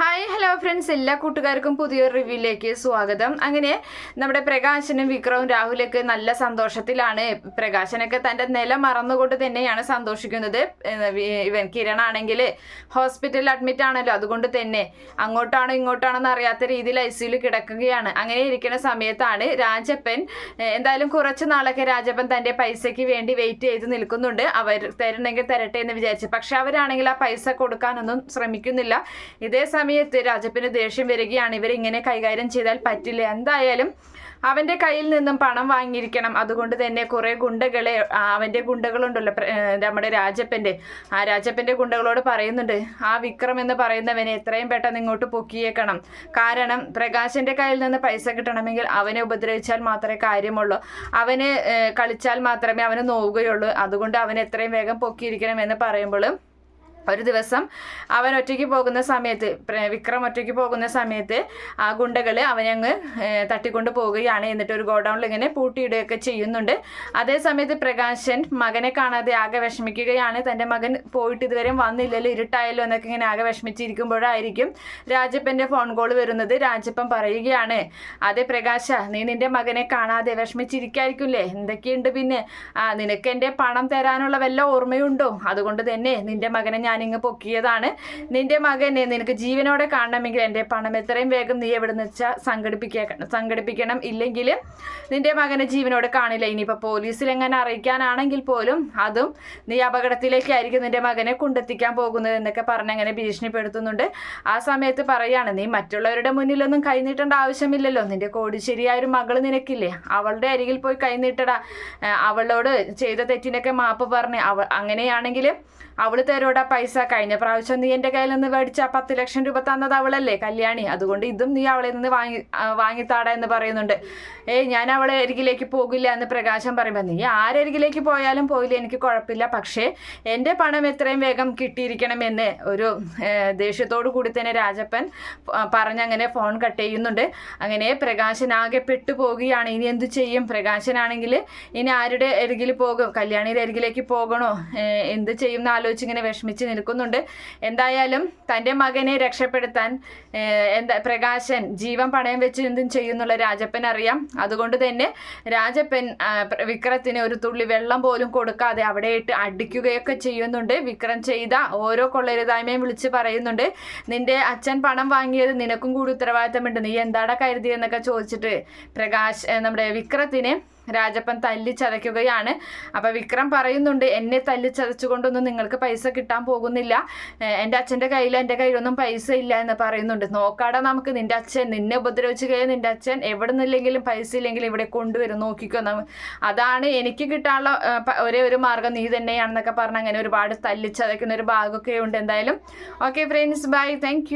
Hi hello friends എല്ലാ കൂട്ടുകാർക്കും പുതിയൊരു റിവ്യൂയിലേക്ക് സ്വാഗതം. അങ്ങനെ നമ്മുടെ പ്രകാശനും വിക്രവും രാഹുലൊക്കെ നല്ല സന്തോഷത്തിലാണ്. പ്രകാശനൊക്കെ തന്റെ നില മറന്നുകൊണ്ട് തന്നെയാണ് സന്തോഷിക്കുന്നത്. ഇവൻ കിരണാണെങ്കിൽ ഹോസ്പിറ്റലിൽ അഡ്മിറ്റ് ആണല്ലോ. അതുകൊണ്ട് തന്നെ അങ്ങോട്ടാണോ ഇങ്ങോട്ടാണോ എന്ന് അറിയാത്ത രീതിയിൽ ഐ സിയിൽ കിടക്കുകയാണ്. അങ്ങനെ ഇരിക്കുന്ന സമയത്താണ് രാജപ്പൻ എന്തായാലും കുറച്ച് നാളൊക്കെ രാജപ്പൻ തന്റെ പൈസയ്ക്ക് വേണ്ടി വെയിറ്റ് ചെയ്ത് നിൽക്കുന്നുണ്ട്. അവർ തരണമെങ്കിൽ തരട്ടെ എന്ന് വിചാരിച്ചു. പക്ഷെ അവരാണെങ്കിൽ ആ പൈസ കൊടുക്കാനൊന്നും ശ്രമിക്കുന്നില്ല. ഇതേ സമയത്ത് രാജപ്പന് ദേഷ്യം വരികയാണ്. ഇവരിങ്ങനെ കൈകാര്യം ചെയ്താൽ പറ്റില്ല. എന്തായാലും അവന്റെ കയ്യിൽ നിന്നും പണം വാങ്ങിയിരിക്കണം. അതുകൊണ്ട് തന്നെ കുറേ ഗുണ്ടകളെ അവന്റെ ഗുണ്ടകളുണ്ടല്ലോ നമ്മുടെ രാജപ്പന്റെ ആ രാജപ്പന്റെ ഗുണ്ടകളോട് പറയുന്നുണ്ട് ആ വിക്രം എന്ന് പറയുന്നവനെ എത്രയും പെട്ടെന്ന് ഇങ്ങോട്ട് പൊക്കിയേക്കണം. കാരണം പ്രകാശന്റെ കയ്യിൽ നിന്ന് പൈസ കിട്ടണമെങ്കിൽ അവനെ ഉപദ്രവിച്ചാൽ മാത്രമേ കാര്യമുള്ളൂ. അവന് കളിച്ചാൽ മാത്രമേ അവന് നോവുകയുള്ളൂ. അതുകൊണ്ട് അവൻ എത്രയും വേഗം പൊക്കിയിരിക്കണം എന്ന് ഒരു ദിവസം അവൻ ഒറ്റയ്ക്ക് പോകുന്ന സമയത്ത് വിക്രം ഒറ്റയ്ക്ക് പോകുന്ന സമയത്ത് ആ ഗുണ്ടകൾ അവനെ അങ്ങ് തട്ടിക്കൊണ്ട് പോവുകയാണ്. എന്നിട്ട് ഒരു ഗോഡൗണിൽ ഇങ്ങനെ പൂട്ടിയിടുകയൊക്കെ ചെയ്യുന്നുണ്ട്. അതേസമയത്ത് പ്രകാശൻ മകനെ കാണാതെ ആകെ വിഷമിക്കുകയാണ്. തന്റെ മകൻ പോയിട്ട് ഇതുവരെ വന്നില്ലല്ലോ ഇരുട്ടായല്ലോ എന്നൊക്കെ ഇങ്ങനെ ആകെ വിഷമിച്ചിരിക്കുമ്പോഴായിരിക്കും രാജപ്പന്റെ ഫോൺ കോൾ വരുന്നത്. രാജപ്പൻ പറയുകയാണ് അതെ പ്രകാശ നീ നിന്റെ മകനെ കാണാതെ വിഷമിച്ചിരിക്കായിരിക്കില്ലേ? എന്തൊക്കെയുണ്ട് പിന്നെ? ആ നിനക്ക് എന്റെ പണം തരാനുള്ള വല്ല ഓർമ്മയുണ്ടോ? അതുകൊണ്ട് തന്നെ നിന്റെ മകനെ ഞാനിങ്ങ് പൊക്കിയതാണ്. നിന്റെ മകനെ നിനക്ക് ജീവനോടെ കാണണമെങ്കിൽ എന്റെ പണം എത്രയും വേഗം നീ എവിടെ നിന്ന് വെച്ചാൽ സംഘടിപ്പിക്കണം. സംഘടിപ്പിക്കണം ഇല്ലെങ്കിൽ നിന്റെ മകനെ ജീവനോടെ കാണില്ല. ഇനിയിപ്പോൾ പോലീസിൽ എങ്ങനെ അറിയിക്കാനാണെങ്കിൽ പോലും അതും നീ അപകടത്തിലേക്കായിരിക്കും നിന്റെ മകനെ കൊണ്ടെത്തിക്കാൻ പോകുന്നത് എന്നൊക്കെ പറഞ്ഞ് അങ്ങനെ ഭീഷണിപ്പെടുത്തുന്നുണ്ട്. ആ സമയത്ത് പറയാണ് നീ മറ്റുള്ളവരുടെ മുന്നിലൊന്നും കൈനീട്ടേണ്ട ആവശ്യമില്ലല്ലോ. നിന്റെ കോടിശ്ശേരിയായ ഒരു മകൾ നിനക്കില്ലേ? അവളുടെ അരികിൽ പോയി കൈനീട്ടടാ അവളോട് ചെയ്ത തെറ്റിനൊക്കെ മാപ്പ് പറഞ്ഞ് അവ അങ്ങനെയാണെങ്കിൽ അവൾ തരോടാ പൈസ കഴിഞ്ഞ പ്രാവശ്യം നീ എന്റെ കയ്യിൽ നിന്ന് മേടിച്ച പത്ത് ലക്ഷം രൂപ തന്നത് അവളല്ലേ കല്യാണി? അതുകൊണ്ട് ഇതും നീ അവളെ നിന്ന് വാങ്ങി വാങ്ങിത്താടാ എന്ന് പറയുന്നുണ്ട്. ഏയ് ഞാൻ അവളെ അരികിലേക്ക് പോകില്ല എന്ന് പ്രകാശം പറയുമ്പോൾ നീ ആരരികിലേക്ക് പോയാലും പോയില്ല എനിക്ക് കുഴപ്പമില്ല. പക്ഷേ എന്റെ പണം എത്രയും വേഗം കിട്ടിയിരിക്കണമെന്ന് ഒരു ദേഷ്യത്തോടു കൂടി തന്നെ രാജപ്പൻ പറഞ്ഞങ്ങനെ ഫോൺ കട്ട് ചെയ്യുന്നുണ്ട്. അങ്ങനെ പ്രകാശൻ ആകെ പെട്ടുപോകുകയാണ് ഇനി എന്തു ചെയ്യും? പ്രകാശനാണെങ്കിൽ ഇനി ആരുടെ അരികിൽ പോകും? കല്യാണിയുടെ അരികിലേക്ക് പോകണോ? എന്ത് ചെയ്യും എന്ന് ആലോചിച്ച് ഇങ്ങനെ വിഷമിച്ച് നിൽക്കുന്നുണ്ട്. എന്തായാലും തന്റെ മകനെ രക്ഷപ്പെടുത്താൻ എന്താ പ്രകാശൻ ജീവൻ പണയം വെച്ച് എന്തും ചെയ്യുന്നുള്ള രാജപ്പൻ അറിയാം. അതുകൊണ്ട് തന്നെ രാജപ്പൻ വിക്രത്തിന് ഒരു തുള്ളി വെള്ളം പോലും കൊടുക്കാതെ അവിടെ ഇട്ട് അടിക്കുകയൊക്കെ ചെയ്യുന്നുണ്ട്. വിക്രം ചെയ്ത ഓരോ കൊള്ളരുതായ്മയും വിളിച്ച് പറയുന്നുണ്ട്. നിന്റെ അച്ഛൻ പണം വാങ്ങിയത് നിനക്കും കൂടി ഉത്തരവാദിത്തമുണ്ട്. നീ എന്താടാ കരുതിയെന്നൊക്കെ ചോദിച്ചിട്ട് പ്രകാശ് നമ്മുടെ വിക്രത്തിനെ രാജപ്പൻ തല്ലിച്ചതയ്ക്കുകയാണ്. അപ്പോൾ വിക്രം പറയുന്നുണ്ട് എന്നെ തല്ലിച്ചതച്ചുകൊണ്ടൊന്നും നിങ്ങൾക്ക് പൈസ കിട്ടാൻ പോകുന്നില്ല. എന്റെ അച്ഛന്റെ കയ്യിൽ എന്റെ കയ്യിലൊന്നും പൈസ ഇല്ല എന്ന് പറയുന്നുണ്ട്. നോക്കാടാ നമുക്ക് നിന്റെ അച്ഛൻ നിന്നെ ഉപദ്രവിച്ചു കഴിഞ്ഞാൽ നിന്റെ അച്ഛൻ എവിടെ നിന്നില്ലെങ്കിലും പൈസ ഇല്ലെങ്കിലും ഇവിടെ കൊണ്ടുവരും. നോക്കിക്കോ അതാണ് എനിക്ക് കിട്ടാനുള്ള ഒരേ ഒരു മാർഗം നീ തന്നെയാണെന്നൊക്കെ പറഞ്ഞ് അങ്ങനെ ഒരുപാട് തല്ലിച്ചതയ്ക്കുന്ന ഒരു ഭാഗമൊക്കെ ഉണ്ട് എന്തായാലും. Okay friends bye thank